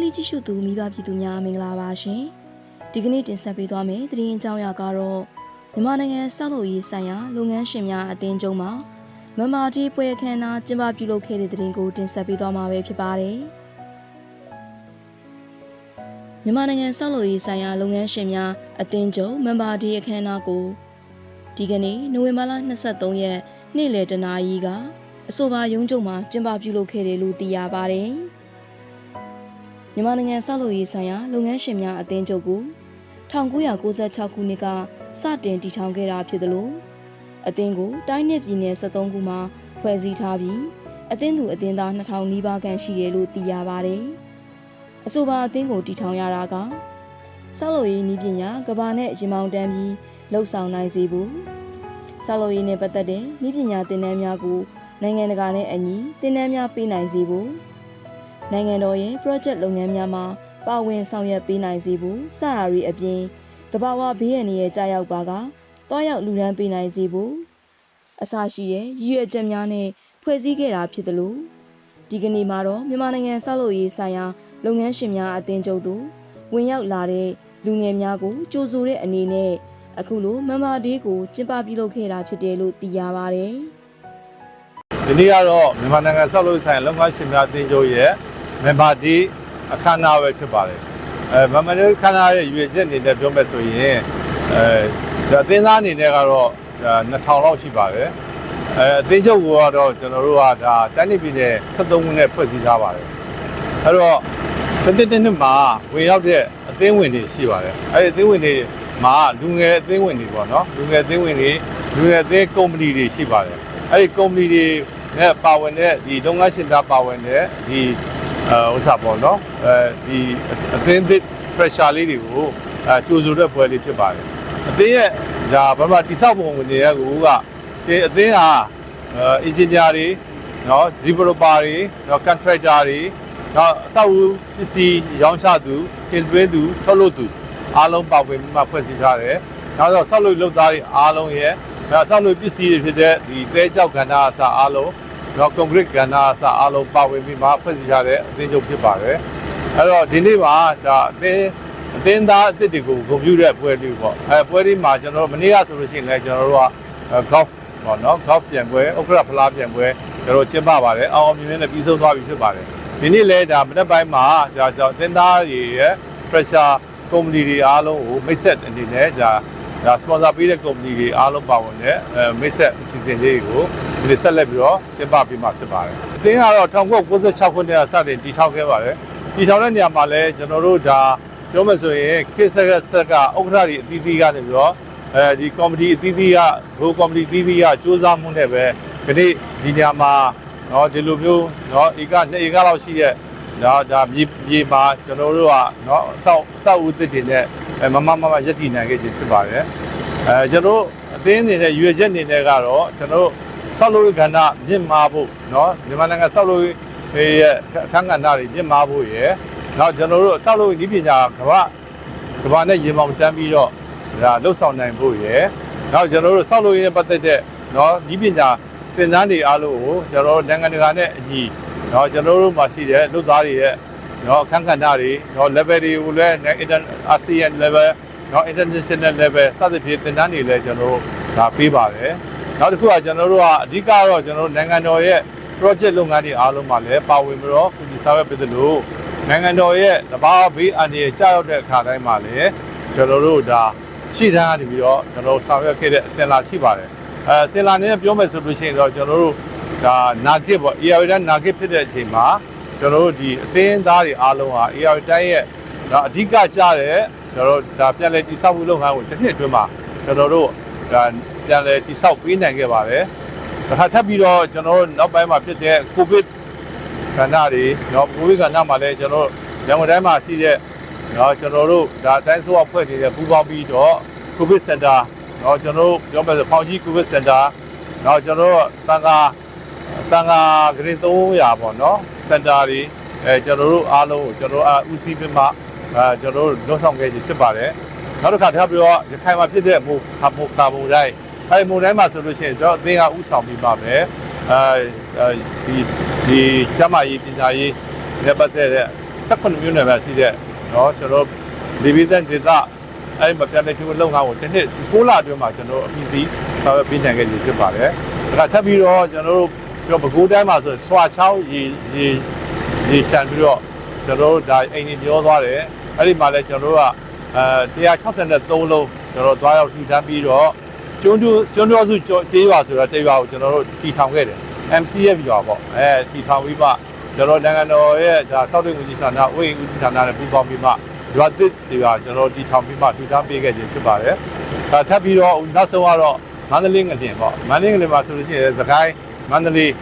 Sky Daily ကြည့်ရှုသူမိဘပြည်သူများမင်္ဂလာပါရှင်။ဒီကနေ့တင်ဆက်ပေးသွားမယ့်သတင်းအကြောင်းအရာကတော့မြန်မာနိုင်ငံစောက်လုပ်ရေးဆိုင်ရာလုပ်ငန်းရှင်များအသင်းချုပ်မှမမတီပွဲခမ်းနားကျင်းပပြုလုပ်ခဲ့တဲ့သတင်းကိုတင်ဆက်ပေးသွားမှာပဲဖြစ်ပါတယ်။မြန်မာနိုင်ငံစောက်လုပ်ရေးဆိုင်ရာလုပ်ငန်းရှင်များအသင်းချုပ်မမတီအခမ်းအနားကိုဒီကနေ့နိုဝင်ဘာလ23ရက်နေ့လယ်တနာရီကအဆိုပါရုံးချုပ်မှာကျင်းပပြုလုပ်ခဲ့တယ်လို့သိရပါတယ်။ မြန်မာနိုင်ငံဆောက်လုပ်ရေးဆိုင်ရာလုပ်ငန်းရှင်များအသင်းချုပ်ကို1996ခုနှစ်ကစတင်တည်ထောင်ခဲ့တာဖြစ်သလိုအသင်းကိုတိုင်းနယ်ပြည်နယ်73ခုမှာဖွဲ့စည်းထားပြီးအသင်းသူအသင်းသား2000နီးပါးခန့်ရှိတယ်လို့သိရပါတယ်။အဆိုပါအသင်းကိုတည်ထောင်ရတာကဆောက်လုပ်ရေးနည်းပညာကဘာနဲ့ရင်မောင်တန်းပြီးလှုပ်ဆောင်နိုင်စေဖို့ဆောက်လုပ်ရေးနဲ့ပတ်သက်တဲ့နည်းပညာသင်တန်းများကိုနိုင်ငံတကာနဲ့အညီသင်တန်းများပေးနိုင်စေဖို့ နိုင်ငံတော်ရဲ့ project လုပ်ငန်းများမှာပါဝင်ဆောင်ရွက်ပေးနိုင်စေဖို့စတာတွေအပြင်တဘာဝဘေးရန်ရဲ့ကြာရောက်ပါကတွားရောက်လူဒန်းပေးနိုင်စေဖို့အစရှိတဲ့ရည်ရွယ်ချက်များနဲ့ဖွဲ့စည်းခဲ့တာဖြစ်တယ်လို့ဒီကနေ့မှာတော့မြန်မာနိုင်ငံဆောက်လုပ်ရေးဆိုင်ရာလုပ်ငန်းရှင်များအသင်းချုပ်တို့ဝင်ရောက်လာတဲ့လူငယ်များကိုကြိုဆိုတဲ့အနေနဲ့အခုလိုမမ်ဘာဒေးကိုကျင်းပပြုလုပ်ခဲ့တာဖြစ်တယ်လို့သိရပါတယ်။ဒီနေ့ကတော့မြန်မာနိုင်ငံဆောက်လုပ်ရေးဆိုင်ရာလုပ်ငန်းရှင်များအသင်းချုပ်ရဲ့ မင်ဘာဒီအခမ်းအနားပဲဖြစ်ပါတယ်အဲမမဒီအခမ်းအနားရဲ့ရွေချက်အနေနဲ့ပြောမယ်ဆိုရင်အဲအသင်းသားအနေနဲ့ကတော့2000လောက်ရှိပါတယ်အဲအသင်းချုပ်ကတော့ကျွန်တော်တို့ကဒါတိုင်းပြည်ပြည်နယ်73ခုနဲ့ဖွဲ့စည်းထားပါတယ်အဲတော့တစ်တစ်တစ်နှစ်မှာဝင်ရောက်တဲ့အသင်းဝင်တွေရှိပါတယ်အဲဒီအသင်းဝင်တွေမှာလူငယ်အသင်းဝင်တွေပေါ့နော်လူငယ်အသင်းဝင်တွေလူငယ်အသင်းကုမ္ပဏီတွေရှိပါတယ်အဲဒီကုမ္ပဏီတွေနဲ့ပါဝင်တဲ့ဒီလုပ်ငန်းရှင်သားပါဝင်တဲ့ဒီအဲ ဥစ္စာပေါ့နော်အဲဒီအသင်းသစ် pressure လေးတွေကိုအဲကြိုးဆိုတဲ့ပွဲလေးဖြစ်ပါတယ်အသင်းရဲ့ဒါဘာမှတိဆောက်ပုံဝင်တွေကကူကဒီအသင်းဟာအင်ဂျင်နီယာတွေနော် developer တွေနော် contractor တွေနော်အဆောက်အဦပစ္စည်းရောင်းချသူတင်သွင်းသူထုတ်လုပ်သူအားလုံးပါဝင်ပြီးမှဖွဲ့စည်းထားတယ်နောက်တော့ဆောက်လုပ်လုပ်သားတွေအားလုံးရဲ့နောက်ဆောက်လုပ်ပစ္စည်းတွေဖြစ်တဲ့ဒီတဲကြောက်ကဏ္ဍအစားအားလုံး တော့ကွန်ကရစ်ကဏ္ဍအစားအားလုံးပါဝင်ပြီးမှဖွဲ့စည်းထားတဲ့အသင်းချုပ်ဖြစ်ပါတယ်အဲ့တော့ဒီနေ့မှာဒါအသင်းအသင်းသားအသစ်တွေကိုဂုဏ်ပြုတဲ့ပွဲလေးပေါ့အဲပွဲလေးမှာကျွန်တော်တို့မနေ့ကဆိုလို့ရှိရင်လည်းကျွန်တော်တို့က golf ပေါ့နော် golf ပြန်ပွဲဥက္ကဋ္ဌဖလားပြန်ပွဲကျွန်တော်ကျင်းပပါတယ်အောင်အောင်မြင်မြင်နဲ့ပြီးဆုံးသွားပြီဖြစ်ပါတယ်ဒီနေ့လဲဒါမနေ့ပိုင်းမှာဒါကြောင့်အသင်းသားတွေရဲ့ pressure ကုမ္ပဏီတွေအားလုံးကိုမိတ်ဆက်အနေနဲ့ဒါ ဒါ sponsor ပေးတဲ့ကုမ္ပဏီတွေအားလုံးပါဝင်တဲ့အဲမိတ်ဆက်အစီအစဉ်လေးကိုဒီနေ့ဆက်လက်ပြီးတော့ကျင်းပပေးမှာဖြစ်ပါတယ်အသင်းကတော့1996ခုနှစ်ကစတင်တည်ထောင်ခဲ့ပါတယ်တည်ထောင်တဲ့နေရာမှာလဲကျွန်တော်တို့ဒါပြောမယ်ဆိုရင်ခေတ်ဆက်ကဆက်ကဥက္ကဋ္ဌတွေအသီးသီးကနေပြီးတော့အဲဒီကော်မတီအသီးသီးကဘိုးကော်မတီအသီးသီးကစူးစမ်းမှုနဲ့ပဲဒီနေ့ဒီနေရာမှာเนาะဒီလိုမျိုးเนาะဧက2ဧကလောက်ရှိတဲ့ ဒါဒါမြေမြေပါကျွန်တော်တို့ကနော်အဆောက်အဆောက်ဦးသစ်တွေနဲ့မမမမရက်တည်နိုင်ခဲ့ခြင်းဖြစ်ပါတယ်အဲကျွန်တော်အသင်းနေတဲ့ရွေချက်နေနဲ့ကတော့ကျွန်တော်ဆောက်လုပ်ရေးကဏ္ဍမြင့်မားဖို့နော်မြန်မာနိုင်ငံဆောက်လုပ်ရေးရဲ့အခန်းကဏ္ဍတွေမြင့်မားဖို့ရယ်နောက်ကျွန်တော်တို့ဆောက်လုပ်ရေးနည်းပညာကဘာကဘာနဲ့ရေမောင်တန်းပြီးတော့ဒါလှုပ်ဆောင်နိုင်ဖို့ရယ်နောက်ကျွန်တော်တို့ဆောက်လုပ်ရေးနဲ့ပတ်သက်တဲ့နော်နည်းပညာသင်တန်းတွေအားလုံးကိုကျွန်တော်နိုင်ငံတကာနဲ့အညီ နော်ကျွန်တော်တို့မှာရှိတဲ့လူသားတွေရဲ့နော်အခန်းကဏ္ဍတွေနော် level တွေကိုလည်း ASEAN level နော် international level စသဖြင့်သင်တန်းတွေလည်းကျွန်တော်တို့ဒါပေးပါတယ်နောက်တစ်ခုကကျွန်တော်တို့ကအဓိကတော့ကျွန်တော်တို့နိုင်ငံတော်ရဲ့ project လုပ်ငန်းတွေအားလုံးမှာလည်းပါဝင်ပြီးတော့ကုညီဆောင်ရွက်ပေးသလိုနိုင်ငံတော်ရဲ့တဘာဘေးအန္တရာယ်ကြောက်တဲ့အခါတိုင်းမှာလည်းကျွန်တော်တို့ဒါရှေ့တန်းကနေပြီးတော့ကျွန်တော်ဆောင်ရွက်ခဲ့တဲ့အစဉ်လာရှိပါတယ်အဲအစဉ်လာနည်းပြောမယ်ဆိုလို့ရှိရင်တော့ကျွန်တော်တို့ ဒါနာကစ်ပေါ့ AR တိုင်းနာကစ်ဖြစ်တဲ့အချိန်မှာကျွန်တော်တို့ဒီအသင်းသားတွေအားလုံးဟာ AR တိုင်းရဲ့ဒါအဓိကကြတဲ့ကျွန်တော်တို့ဒါပြန်လည်တိဆောက်မှုလုပ်ငန်းကိုတစ်နှစ်အတွင်းမှာကျွန်တော်တို့ဒါပြန်လည်တိဆောက်ပေးနိုင်ခဲ့ပါတယ်။ဒါထပ်ပြီးတော့ကျွန်တော်တို့နောက်ပိုင်းမှာဖြစ်တဲ့ကိုဗစ်ကဏ္ဍတွေနော်ကိုဗစ်ကဏ္ဍမှာလည်းကျွန်တော်တို့ရန်ကုန်တိုင်းမှာရှိတဲ့နော်ကျွန်တော်တို့ဒါအတိုင်းဆိုအဖွဲ့တွေနဲ့ပူးပေါင်းပြီးတော့ကိုဗစ်စင်တာနော်ကျွန်တော်တို့ပြောမယ်ဆိုဖောင်ကြီးကိုဗစ်စင်တာနော်ကျွန်တော်တို့တန်ခါ တန်ခါဂရင်300ပေါ့เนาะစင်တာတွေအဲကျွန်တော်တို့အားလုံးကိုကျွန်တော်တို့ဦးစီးပြီးမှအဲကျွန်တော်တို့လွတ်ဆောင်ခဲ့ခြင်းဖြစ်ပါတယ်နောက်တစ်ခါထပ်ပြီးတော့ရခိုင်မှာဖြစ်တဲ့မိုးခါမိုးကာမုန်တိုင်းအဲဒီမုန်တိုင်းမှာဆိုလို့ရှိရင်ကျွန်တော်အသင်းကဥဆောင်ပြီးပါမယ်အဲဒီဒီကျမကြီးပညာရေးနဲ့ပတ်သက်တဲ့စ 18မြို့နယ်ပဲရှိတဲ့เนาะကျွန်တော်ဒီဗီဇန်ဒေတာအဲ့မပြတ်တဲ့ဒီလုံငါကိုတစ်နှစ်6လအတွင်းမှာကျွန်တော်အပြီးစီဆောင်ရွက်ပေးနိုင်ခဲ့ပြီဖြစ်ပါတယ်ဒါကထပ်ပြီးတော့ကျွန်တော်တို့ ပြောပဲခူးတိုင်းမှာဆိုဆွာချောင်းရေရေရေရှမ်းပြီးတော့ကျွန်တော်တို့ဒါအိမ်ကြီးပြောသွားတယ်အဲ့ဒီမှာလည်းကျွန်တော်တို့ကအဲ163လုံးကျွန်တော်သွားရောက်ထူထမ်းပြီးတော့ကျွန်းတူကျွန်းတော်စုကျေးရွာဆိုတော့တေးရွာကိုကျွန်တော်တို့တည်ထောင်ခဲ့တယ် MCF ရွာပေါ့အဲတည်ထောင်ပြီးမှကျွန်တော်နိုင်ငံတော်ရဲ့ဒါစောက်တဲ့ဦးစီးဌာနဥယျာဉ်ဦးစီးဌာနနဲ့ပူးပေါင်းပြီးမှရွာသစ်တွေကကျွန်တော်တည်ထောင်ပြီးမှထူထမ်းပေးခဲ့ခြင်းဖြစ်ပါတယ်။ဒါထပ်ပြီးတော့နောက်ဆုံးကတော့မန္တလေးငလျင်ပေါ့မန္တလေးငလျင်မှာဆိုလို့ရှိရင်စကိုင်း မန္တလေး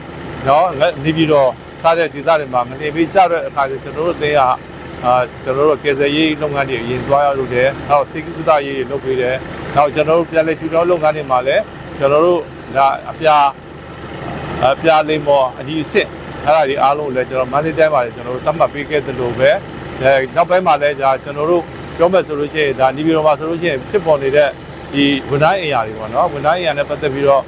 နော်နေပြီးတော့စားတဲ့ဒေသတွေမှာငလျင်ပြီးကြတဲ့အခါကျကျွန်တော်တို့အသေးကအာကျွန်တော်တို့ကေဇယ်ရေးလုပ်ငန်းတွေအရင်သွားရလို့တယ်။နောက်စေကူတာရေးတွေလုပ်ပေးတယ်။နောက်ကျွန်တော်တို့ပြည်လဲထူထောင်လုပ်ငန်းတွေမှာလည်းကျွန်တော်တို့ဒါအပြာအပြာလိမ္မော်အကြီးအစ်စ်အဲ့ဒါတွေအားလုံးလည်းကျွန်တော်မန္တလေးတိုင်းမှာလည်းကျွန်တော်တို့သတ်မှတ်ပေးခဲ့သလိုပဲအဲနောက်ပိုင်းမှာလည်းဒါကျွန်တော်တို့ပြောမယ်ဆိုလို့ရှိရင်ဒါနေပြည်တော်မှာဆိုလို့ရှိရင်ဖြစ်ပေါ်နေတဲ့ဒီဝန်တိုင်းအရာတွေပေါ့နော်ဝန်တိုင်းအရာနဲ့ပတ်သက်ပြီးတော့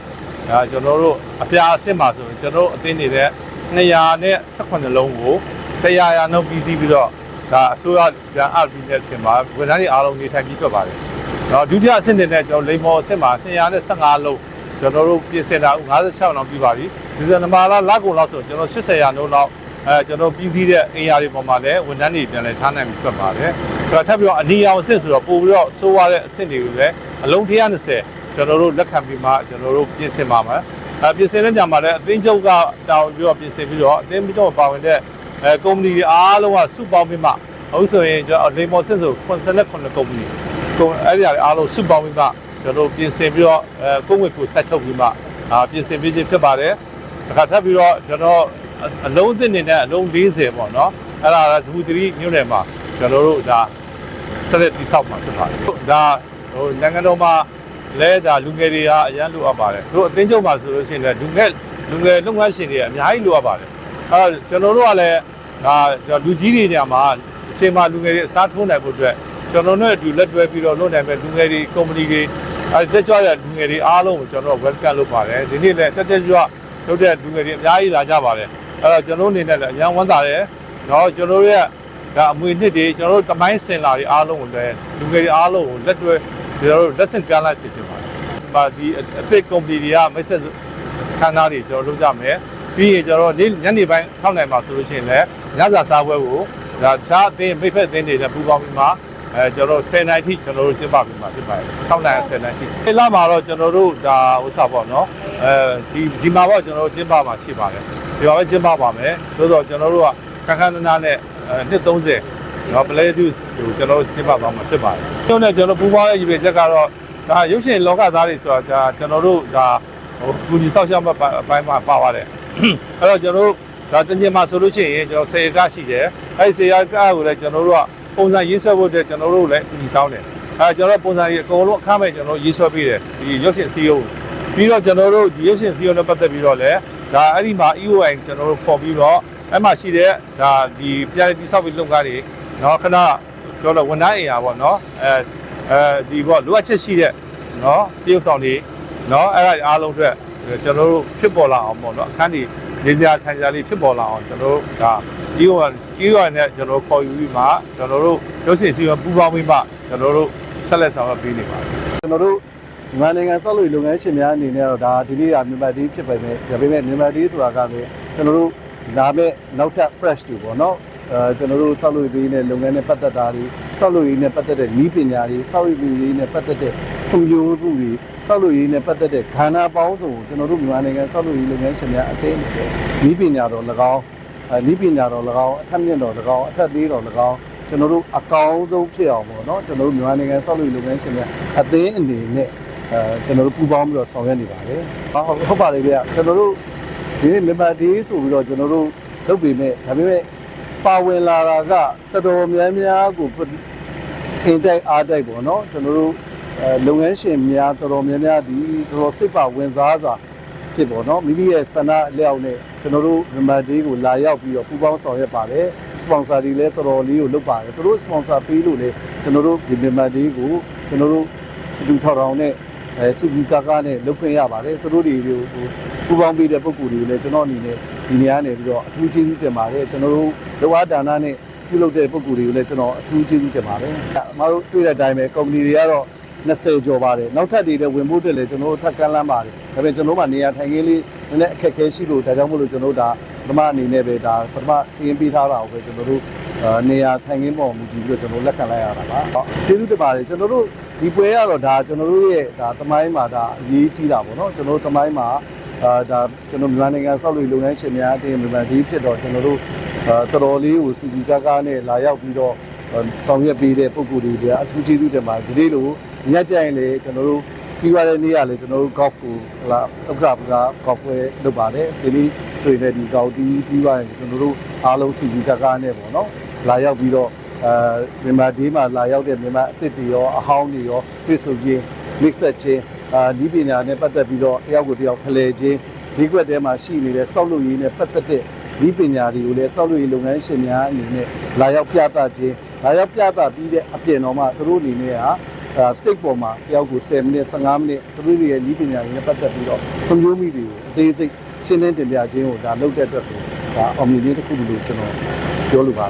ဒါကျွန်တော်တို့အပြာအစ်စ်မှာဆိုရင်ကျွန်တော်တို့အသင်းနေတဲ့218လုံးကို100ရာနှုန်းပြီးစီးပြီးတော့ဒါအစိုးရပြန်အပ်ပြီးတဲ့အချိန်မှာဝန်တိုင်းတွေအားလုံးနေထိုင်ပြီးထွက်ပါတယ်နော်ဒုတိယအဆင့်နဲ့ကျွန်တော်လိမ္မော်အဆင့်မှာ215လုံးကျွန်တော်တို့ပြင်ဆင်တာ56လောက်ပြီးပါပြီဒီဇင်ဘာလလကုန်လောက်ဆိုကျွန်တော်80ရာနှုန်းလောက်အဲကျွန်တော်ပြီးစည်းတဲ့အင်အားတွေပေါ်မှာလည်းဝန်ထမ်းတွေပြန်လဲထားနိုင်ပြီးပြတ်ပါတယ်အဲ့တော့ထပ်ပြီးတော့အနီရောင်အဆင့်ဆိုတော့ပို့ပြီးတော့စိုးရတဲ့အဆင့်တွေကိုလည်းအလုံး120 ကျွန်တော်တို့လက်ခံပြီးမှကျွန်တော်တို့ပြင်ဆင်ပါမယ်အဲပြင်ဆင်တဲ့ညမှာလည်းအသင်းချုပ်ကတောင်းပြီးတော့ပြင်ဆင်ပြီးတော့အသင်းပြီးတော့ပါဝင်တဲ့အဲကုမ္ပဏီတွေအားလုံးကစုပေါင်းပြီးမှအခုဆိုရင်ကျွန်တော်လေမော်ဆင့်ဆို89ကုမ္ပဏီကုန်အဲ့ဒီအားလုံးစုပေါင်းပြီးမှကျွန်တော်ပြင်ဆင်ပြီးတော့အဲကိုယ့်ငွေကိုဆက်ထုတ်ပြီးမှအာပြင်ဆင်ပြီးခြင်းဖြစ်ပါတယ်။တစ်ခါထပ်ပြီးတော့ကျွန်တော်အလုံးအသစ်နေနဲ့အလုံး40ပေါ့နော်။အဲ့ဒါကဇဘူတရီမြို့နယ်မှာကျွန်တော်တို့ဒါဆက်လက်တိဆောက်မှာဖြစ်ပါတယ်။ဒါဟိုနိုင်ငံတော်မှာ လဲဒါလူငယ်တွေကအရန်လိုအပ်ပါတယ်တို့အသင်းချုပ်ပါဆိုလို့ရှိရင်လည်းလူငယ်လူငယ်လုပ်ငန်းရှင်တွေအများကြီးလိုအပ်ပါတယ်အဲကျွန်တော်တို့ကလည်းဒါလူကြီးတွေညမှာအချိန်မှလူငယ်တွေအစားထိုးနိုင်ဖို့အတွက်ကျွန်တော်တို့အတူလက်တွဲပြီးတော့လုပ်နိုင်မဲ့လူငယ်တွေကုမ္ပဏီတွေအဲတက်ကြွတဲ့လူငယ်တွေအားလုံးကိုကျွန်တော် welcome လုပ်ပါတယ်ဒီနေ့လည်းတက်တက်ကြွလုပ်တဲ့လူငယ်တွေအများကြီးလာကြပါတယ်အဲတော့ကျွန်တော်အနေနဲ့လည်းအရန်ဝမ်းသာတယ်နော်ကျွန်တော်ရဲ့ဒါအမွေနှစ်တွေကျွန်တော်တို့တမိုင်းစင်လာတွေအားလုံးကိုလည်းလူငယ်တွေအားလုံးကိုလက်တွဲ ကျွန်တော်တို့လက်ဆင့်ကမ်းလိုက်စေချင်ပါတယ်ဒီမှာဒီအသစ်ကုမ္ပဏီတွေကမိတ်ဆက်စခန်းသားတွေကျွန်တော်လုပ်ကြမယ်ပြီးရင်ကျွန်တော်နေ့ညနေပိုင်းထောက်နိုင်မှာဆိုလို့ရှိရင်လည်းညစာစားပွဲကိုဒါချားအသင်းမိတ်ဖက်အသင်းတွေနဲ့ပူးပေါင်းပြီးမှအဲကျွန်တော်တို့10နိုင်ထိကျွန်တော်တို့ကျင်းပပြီးမှဖြစ်ပါတယ်6နိုင်10နိုင်ထိဒီလမှာတော့ကျွန်တော်တို့ဒါဥစ္စာပေါ့နော်အဲဒီဒီမှာပေါ့ကျွန်တော်တို့ကျင်းပမှာရှိပါတယ်ဒီမှာပဲကျင်းပပါမယ်သို့တော့ကျွန်တော်တို့ကခန်းခန်းနားနားနဲ့နှစ်30 နော် play to ဟိုကျွန်တော်တို့ကျင်းပသွားမှာဖြစ်ပါတယ်ကျွန်တော်နဲ့ကျွန်တော်ပူးပေါင်းရဲ့ရည်ရွယ်ချက်ကတော့ဒါရုပ်ရှင်လောကသားတွေဆိုတာဒါကျွန်တော်တို့ဒါဟိုကူညီဆောက်ရှောက်မဲ့အပိုင်းမှာပါပါတယ်အဲ့တော့ကျွန်တော်တို့ဒါတင်ကြမှာဆိုလို့ရှိရင်ကျွန်တော်စေရကရှိတယ်အဲ့စေရကကိုလည်းကျွန်တော်တို့ကပုံစံရေးဆွဲဖို့အတွက်ကျွန်တော်တို့လည်းအညီတောင်းတယ်အဲကျွန်တော်ပုံစံကြီးအကုန်လုံးအခမဲ့ကျွန်တော်ရေးဆွဲပေးတယ်ဒီရုပ်ရှင်စီးရုံပြီးတော့ကျွန်တော်တို့ဒီရုပ်ရှင်စီးရုံနဲ့ပတ်သက်ပြီးတော့လည်းဒါအဲ့ဒီမှာ EOI ကျွန်တော်တို့ပေါ်ပြီးတော့အဲ့မှာရှိတဲ့ဒါဒီပြန်လည်တိဆောက်ပြီးလုပ်ကားတွေ နော်ခဏပြောလို့ဝန်ထမ်းအင်အားပေါ့နော်အဲအဲဒီပေါ့လိုအပ်ချက်ရှိတဲ့နော်တရုပ်ဆောင်တွေနော်အဲ့ဒါအားလုံးအတွက်ကျွန်တော်တို့ဖြစ်ပေါ်လာအောင်ပေါ့နော်အခန်းဒီနေစရာထိုင်စရာလေးဖြစ်ပေါ်လာအောင်ကျွန်တော်တို့ဒါ EOI EOI နဲ့ကျွန်တော်ခေါ်ယူပြီးမှကျွန်တော်တို့ရုပ်ရှင်စီမံပူးပေါင်းပြီးမှကျွန်တော်တို့ဆက်လက်ဆောင်ရွက်ပေးနေပါတယ်ကျွန်တော်တို့မြန်မာနိုင်ငံဆောက်လုပ်ရေးလုပ်ငန်းရှင်များအနေနဲ့တော့ဒါဒီနေ့ကမြန်မာဒေးဖြစ်ပေမဲ့ဒါပေမဲ့မြန်မာဒေးဆိုတာကလည်းကျွန်တော်တို့လာမဲ့နောက်ထပ် fresh တွေပေါ့နော် အဲကျွန်တော်တို့ဆောက်လုပ်ရေးနဲ့လုပ်ငန်းနဲ့ပတ်သက်တာတွေဆောက်လုပ်ရေးနဲ့ပတ်သက်တဲ့နည်းပညာတွေဆောက်လုပ်ရေးနဲ့ပတ်သက်တဲ့ဖွံ့ဖြိုးမှုတွေဆောက်လုပ်ရေးနဲ့ပတ်သက်တဲ့ခန္ဓာပေါင်းစုံကိုကျွန်တော်တို့မြန်မာနိုင်ငံဆောက်လုပ်ရေးလုပ်ငန်းရှင်များအသင်းနဲ့နည်းပညာတော်၎င်းအဲနည်းပညာတော်၎င်းအထက်မြင့်တော်၎င်းအထက်သေးတော်၎င်းကျွန်တော်တို့အကောင်းဆုံးဖြစ်အောင်ပေါ့နော်ကျွန်တော်တို့မြန်မာနိုင်ငံဆောက်လုပ်ရေးလုပ်ငန်းရှင်များအသင်းအနေနဲ့အဲကျွန်တော်တို့ပူးပေါင်းပြီးတော့ဆောင်ရွက်နေပါတယ်။ဟုတ်ဟုတ်ပါတယ်ဗျ။ကျွန်တော်တို့ဒီနေ့မြန်မာဒေးဆိုပြီးတော့ကျွန်တော်တို့လုပ်ပေမဲ့ဒါပေမဲ့ ပါဝင်လာတာကတော်တော်များများကိုအင်တိုက်အားတိုက်ပေါ့နော်ကျွန်တော်တို့အဲလုပ်ငန်းရှင်များတော်တော်များများဒီတော်တော်စိတ်ပါဝင်စားစွာဖြစ်ပေါ့နော်မိမိရဲ့ဆန္ဒအလျောက်နဲ့ကျွန်တော်တို့မြန်မာဒေးကိုလာရောက်ပြီးတော့ပူးပေါင်းဆောင်ရွက်ပါတယ်စပွန်ဆာတွေလည်းတော်တော်လေးကိုလုပ်ပါတယ်သူတို့စပွန်ဆာပေးလို့လေကျွန်တော်တို့ဒီမြန်မာဒေးကိုကျွန်တော်တို့တူထောင်ထောင်နဲ့ အဲစုစည်းကားကားနဲ့လုပ်ခွင့်ရပါတယ်သူတို့တွေကိုဟိုပူပေါင်းပေးတဲ့ပုံကူတွေကိုလည်းကျွန်တော်အနေနဲ့ဒီနေရာနေပြီးတော့အထူးကျေးဇူးတင်ပါတယ်ကျွန်တော်တို့လောကဒါနနဲ့ပြုလုပ်တဲ့ပုံကူတွေကိုလည်းကျွန်တော်အထူးကျေးဇူးတင်ပါတယ်အမတို့တွေ့တဲ့အတိုင်းပဲကုမ္ပဏီတွေကတော့20ကျော်ပါတယ်နောက်ထပ်တွေလည်းဝင်ဖို့အတွက်လည်းကျွန်တော်တို့ထပ်ကမ်းလမ်းပါတယ်ဒါပေမဲ့ကျွန်တော်တို့မှနေရာထိုင်ခင်းလေးနည်းနည်းအခက်အခဲရှိလို့ဒါကြောင့်မို့လို့ကျွန်တော်တို့ဒါပထမအနေနဲ့ပဲဒါပထမစီရင်ပေးထားတာကိုပဲကျွန်တော်တို့အာနေရာထိုင်ခင်းပေါ်မူတည်ပြီးတော့ကျွန်တော်လက်ခံလိုက်ရတာပါဟုတ်ကျေးဇူးတင်ပါတယ်ကျွန်တော်တို့ ဒီပွဲကတော့ဒါကျွန်တော်တို့ရဲ့ဒါတမိုင်းမှာဒါအရေးကြီးတာပေါ့နော်ကျွန်တော်တို့တမိုင်းမှာအာဒါကျွန်တော်မြန်မာနိုင်ငံဆောက်လုပ်ရေးလုပ်ငန်းရှင်များအသင်းမြန်မာဒီဖြစ်တော့ကျွန်တော်တို့အာတော်တော်လေးကိုစီစီကားကားနဲ့လာရောက်ပြီးတော့အာဆောင်ရွက်ပေးတဲ့ပုံကိုယ်တွေကအထူးကျေးဇူးတင်ပါတယ်ဒီနေ့လိုညကြရင်လေကျွန်တော်တို့ပြီးသွားတဲ့နေ့ကလေကျွန်တော်တို့ golf ကိုဟလာဥက္ကရာပက golf ပွဲလုပ်ပါတယ်ဒီနေ့ဆိုရင်လည်းဒီကောက်တီးပြီးသွားရင်ကျွန်တော်တို့အားလုံးစီစီကားကားနဲ့ပေါ့နော်လာရောက်ပြီးတော့ အာမြန်မာဒေးမှာလာရောက်တဲ့မြန်မာအသစ်တွေရောအဟောင်းတွေရောပြည့်စုံခြင်း mix ဆက်ခြင်းအာဒီပညာနဲ့ပတ်သက်ပြီးတော့တယောက်ကိုတယောက်ဖလှယ်ခြင်းဈေးကွက်ထဲမှာရှိနေတဲ့စောက်လုပ်ရေးနဲ့ပတ်သက်တဲ့ဒီပညာတွေကိုလည်းစောက်လို့ရလုပ်ငန်းရှင်များအနေနဲ့လာရောက်ပြသခြင်းလာရောက်ပြသပြီးတဲ့အပြင်တော်မှာသူတို့အနေနဲ့ဟာအာ state ပေါ်မှာတယောက်ကို10မိနစ်15မိနစ်သူတို့တွေရဲ့ဒီပညာတွေနဲ့ပတ်သက်ပြီးတော့ကွန်ပျူတာတွေကိုအသေးစိတ်ရှင်းလင်းတင်ပြခြင်းကိုဒါလုပ်တဲ့အတွက်ကိုဒါအောင်မြင်ခြင်းတစ်ခုလို့ကျွန်တော်ပြောလိုပါတယ်